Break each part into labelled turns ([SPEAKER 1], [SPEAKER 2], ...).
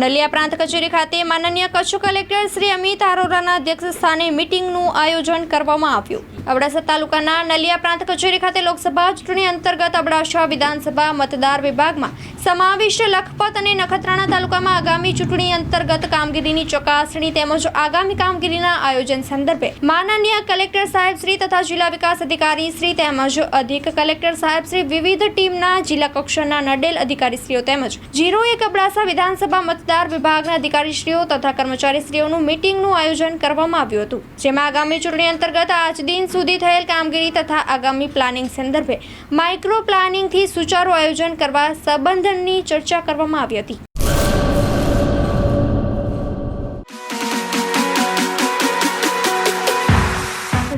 [SPEAKER 1] નલિયા પ્રાંત કચેરી ખાતે માનનીય કચ્છ કલેક્ટર શ્રી અમિત આરોરાના અધ્યક્ષ સ્થાને મીટિંગનું આયોજન કરવામાં આવ્યું. અબડાસા તાલુકાના નલિયા પ્રાંત કચેરી ખાતે લોકસભા ચૂંટણી અંતર્ગત અબડાસા વિધાનસભા મતદાર વિભાગમાં સમાવિષ્ટ લખપત અને નખત્રાણા તાલુકામાં આગામી ચૂંટણી અંતર્ગત કામગીરીની ચકાસણી તેમજ આગામી કામગીરીના આયોજન સંદર્ભે માનનીય કલેક્ટર સાહેબ શ્રી તથા જિલ્લા વિકાસ અધિકારી શ્રી તેમજ અધિક કલેક્ટર સાહેબ શ્રી વિવિધ ટીમના જિલ્લા કક્ષાના નડેલ અધિકારીશ્રીઓ તેમજ જીરો એક અબડાસા વિધાનસભા મતદાર વિભાગના અધિકારીશ્રીઓ તથા કર્મચારીશ્રીઓનું મીટિંગનું આયોજન કરવામાં આવ્યું હતું, જેમાં આગામી ચૂંટણી અંતર્ગત આજ દિન સુધી થયેલ કામગીરી તથા આગામી પ્લાનિંગ સંદર્ભે માઇક્રો પ્લાનિંગથી સુચારું આયોજન કરવા સંબંધની ચર્ચા કરવામાં આવી હતી.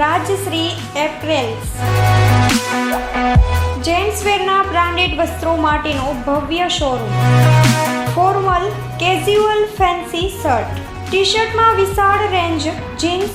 [SPEAKER 1] રાજશ્રી એપ્રેલ્સ. જેન્ટ્સ વેરના બ્રાન્ડેડ વસ્ત્રો માટેનો ભવ્ય showroom. Formal casual fancy shirt. T શર્ટમાં વિશાળ રેન્જ જીન્સ